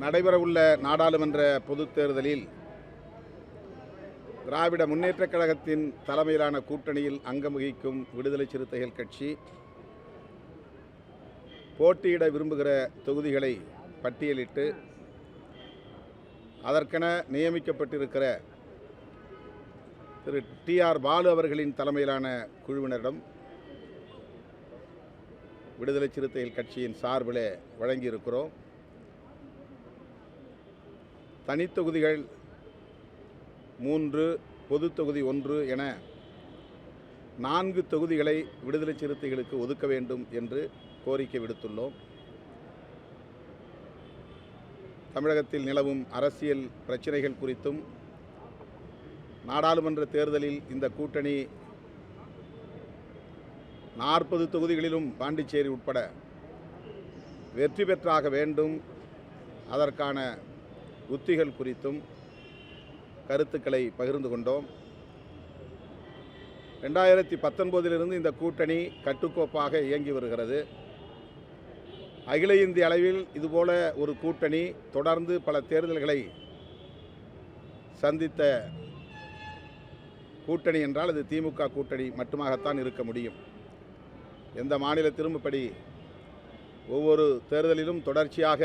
நடைபெறவுள்ள நாடாளுமன்ற பொதுத் தேர்தலில் திராவிட முன்னேற்றக் கழகத்தின் தலைமையிலான கூட்டணியில் அங்கம் வகிக்கும் விடுதலை சிறுத்தைகள் கட்சி போட்டியிட விரும்புகிற தொகுதிகளை பட்டியலிட்டு அதற்கென நியமிக்கப்பட்டிருக்கிற திரு டி ஆர் பாலு அவர்களின் தலைமையிலான குழுவினரிடம் விடுதலை சிறுத்தைகள் கட்சியின் சார்பில் வழங்கியிருக்கிறோம். தனித்தொகுதிகள் மூன்று பொது தொகுதி ஒன்று என நான்கு தொகுதிகளை விடுதலை சிறுத்தைகளுக்கு ஒதுக்க வேண்டும் என்று கோரிக்கை விடுத்துள்ளோம். தமிழகத்தில் நிலவும் அரசியல் பிரச்சனைகள் குறித்தும் நாடாளுமன்ற தேர்தலில் இந்த கூட்டணி நாற்பது தொகுதிகளிலும் பாண்டிச்சேரி உட்பட வெற்றி பெற்றாக வேண்டும். அதற்கான உத்திகள் குறித்தும் கருத்துக்களை பகிர்ந்து கொண்டோம். ரெண்டாயிரத்தி பத்தொன்பதிலிருந்து இந்த கூட்டணி கட்டுக்கோப்பாக இயங்கி வருகிறது. அகில இந்திய அளவில் இதுபோல ஒரு கூட்டணி தொடர்ந்து பல தேர்தல்களை சந்தித்த கூட்டணி என்றால் அது திமுக கூட்டணி மட்டுமாகத்தான் இருக்க முடியும். எந்த மாநில திரும்பப்படி ஒவ்வொரு தேர்தலிலும் தொடர்ச்சியாக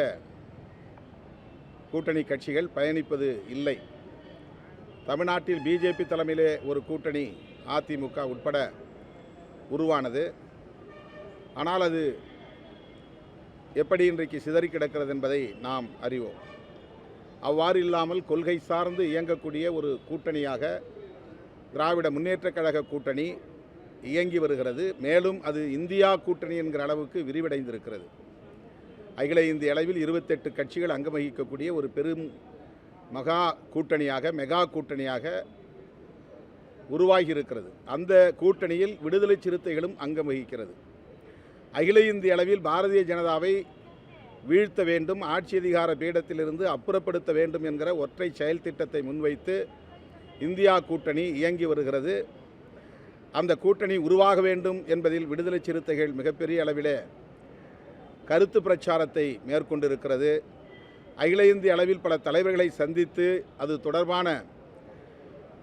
கூட்டணி கட்சிகள் பயணிப்பது இல்லை. தமிழ்நாட்டில் பிஜேபி தலைமையிலே ஒரு கூட்டணி அதிமுக உட்பட உருவானது. ஆனால் அது எப்படி இன்றைக்கு சிதறி கிடக்கிறது என்பதை நாம் அறிவோம். அவ்வாறு இல்லாமல் கொள்கை சார்ந்து இயங்கக்கூடிய ஒரு கூட்டணியாக திராவிட முன்னேற்றக் கழக கூட்டணி இயங்கி வருகிறது. மேலும் அது இந்தியா கூட்டணி என்கிற அளவுக்கு விரிவடைந்திருக்கிறது. அகில இந்திய அளவில் இருபத்தெட்டு கட்சிகள் அங்கம் வகிக்கக்கூடிய ஒரு பெரும் மகா கூட்டணியாக மெகா கூட்டணியாக உருவாகி இருக்கிறது அந்த கூட்டணியில் விடுதலை சிறுத்தைகளும் அங்கம் வகிக்கிறது அகில இந்திய அளவில் பாரதிய ஜனதாவை வீழ்த்த வேண்டும் ஆட்சி அதிகார பீடத்திலிருந்து அப்புறப்படுத்த வேண்டும் என்கிற ஒற்றை செயல் திட்டத்தை முன்வைத்து இந்தியா கூட்டணி இயங்கி வருகிறது. அந்த கூட்டணி உருவாக வேண்டும் என்பதில் விடுதலை சிறுத்தைகள் மிகப்பெரிய அளவிலே கருத்து பிரச்சாரத்தை மேற்கொண்டிருக்கிறது. அகில இந்திய அளவில் பல தலைவர்களை சந்தித்து அது தொடர்பான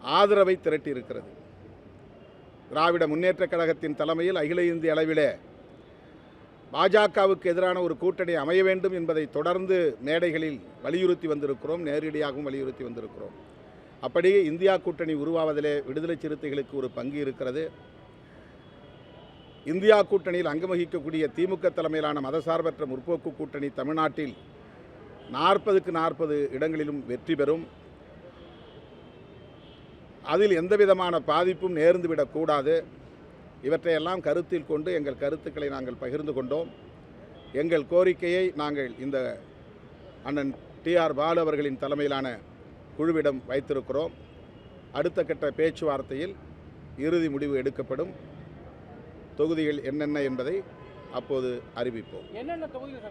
ஆதரவை திரட்டியிருக்கிறது. திராவிட முன்னேற்றக் கழகத்தின் தலைமையில் அகில இந்திய அளவிலே பாஜகவுக்கு எதிரான ஒரு கூட்டணி அமைய வேண்டும் என்பதை தொடர்ந்து மேடைகளில் வலியுறுத்தி வந்திருக்கிறோம் நேரடியாகவும் வலியுறுத்தி வந்திருக்கிறோம். அப்படியே இந்தியா கூட்டணி உருவாவதிலே விடுதலை சிறுத்தைகளுக்கு ஒரு பங்கு இருக்கிறது. இந்தியா கூட்டணியில் அங்கம் வகிக்கக்கூடிய திமுக தலைமையிலான மதசார்பற்ற முற்போக்கு கூட்டணி தமிழ்நாட்டில் நாற்பதுக்கு நாற்பது இடங்களிலும் வெற்றி பெறும். அதில் எந்தவிதமான பாதிப்பும் நேர்ந்துவிடக்கூடாது இவற்றையெல்லாம் கருத்தில் கொண்டு எங்கள் கருத்துக்களை நாங்கள் பகிர்ந்து கொண்டோம். எங்கள் கோரிக்கையை நாங்கள் இந்த அண்ணன் டிஆர் பாலு அவர்களின் தலைமையிலான குழுவிடம் வைத்திருக்கிறோம். அடுத்த கட்ட பேச்சுவார்த்தையில் இறுதி முடிவு எடுக்கப்படும். தொகுதிகள் என்னென்ன என்பதை அப்போது அறிவிப்போம். என்னென்ன தொகுதிகள்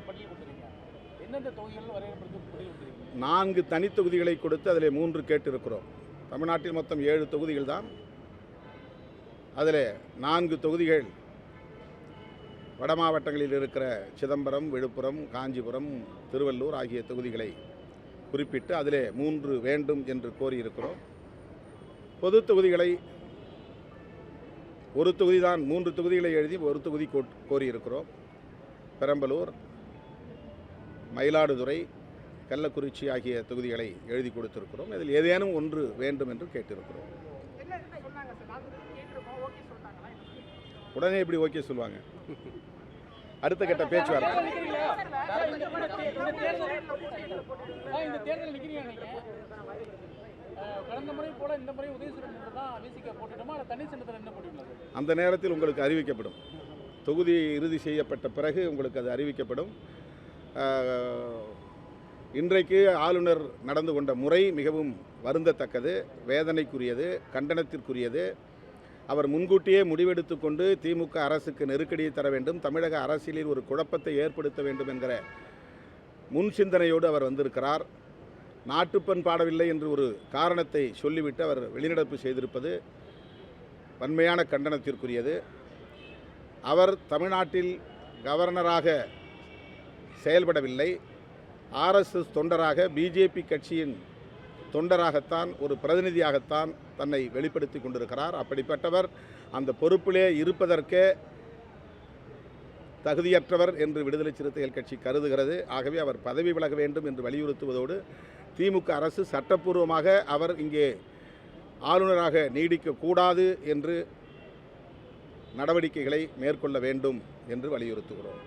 நான்கு தனித்தொகுதிகளை கொடுத்து அதில் மூன்று கேட்டிருக்கிறோம். தமிழ்நாட்டில் மொத்தம் ஏழு தொகுதிகள் தான். அதில் நான்கு தொகுதிகள் வட மாவட்டங்களில் இருக்கிற சிதம்பரம் விழுப்புரம் காஞ்சிபுரம் திருவள்ளூர் ஆகிய தொகுதிகளை குறிப்பிட்டு அதிலே மூன்று வேண்டும் என்று கோரியிருக்கிறோம். பொது தொகுதிகளை ஒரு தொகுதி தான் மூன்று தொகுதிகளை எழுதி ஒரு தொகுதி கோரியிருக்கிறோம். பெரம்பலூர் மயிலாடுதுறை கள்ளக்குறிச்சி ஆகிய தொகுதிகளை எழுதி கொடுத்திருக்கிறோம். இதில் ஏதேனும் ஒன்று வேண்டும் என்று கேட்டிருக்கிறோம்? உடனே எப்படி ஓகே சொல்லுவாங்க? அடுத்த கட்ட பேச்சுவார்த்தை. இந்த நிற்கிறீங்க கடந்த முறை போல இந்த முறை உதயசூரன் தான் விசிக போட்டுட்டோமா? அல்ல தனி சின்னத்தில் என்ன போட்டுள்ளது அந்த நேரத்தில் உங்களுக்கு அறிவிக்கப்படும். தொகுதி இறுதி செய்யப்பட்ட பிறகு உங்களுக்கு அது அறிவிக்கப்படும். இன்றைக்கு ஆளுநர் நடந்து கொண்ட முறை மிகவும் வருந்தத்தக்கது வேதனைக்குரியது கண்டனத்திற்குரியது. அவர் முன்கூட்டியே முடிவெடுத்து கொண்டு திமுக அரசுக்கு நெருக்கடியை தர வேண்டும் தமிழக அரசியலில் ஒரு குழப்பத்தை ஏற்படுத்த வேண்டும் என்கிற முன் சிந்தனையோடு அவர் வந்திருக்கிறார். நாட்டுப்பண் பாடவில்லை என்று ஒரு காரணத்தை சொல்லிவிட்டு அவர் வெளிநடப்பு செய்திருப்பது வன்மையான கண்டனத்திற்குரியது. அவர் தமிழ்நாட்டில் கவர்னராக செயல்படவில்லை. ஆர்எஸ்எஸ் தொண்டராக பிஜேபி கட்சியின் தொண்டராகத்தான் ஒரு பிரதிநிதியாகத்தான் தன்னை வெளிப்படுத்தி கொண்டிருக்கிறார். அப்படிப்பட்டவர் அந்த பொறுப்பிலே இருப்பதற்கே தகுதியற்றவர் என்று விடுதலை சிறுத்தைகள் கட்சி கருதுகிறது. ஆகவே அவர் பதவி விலக வேண்டும் என்று வலியுறுத்துவதோடு திமுக அரசு சட்டப்பூர்வமாக அவர் இங்கே ஆளுநராக நீடிக்கக்கூடாது என்று நடவடிக்கைகளை மேற்கொள்ள வேண்டும் என்று வலியுறுத்துகிறோம்.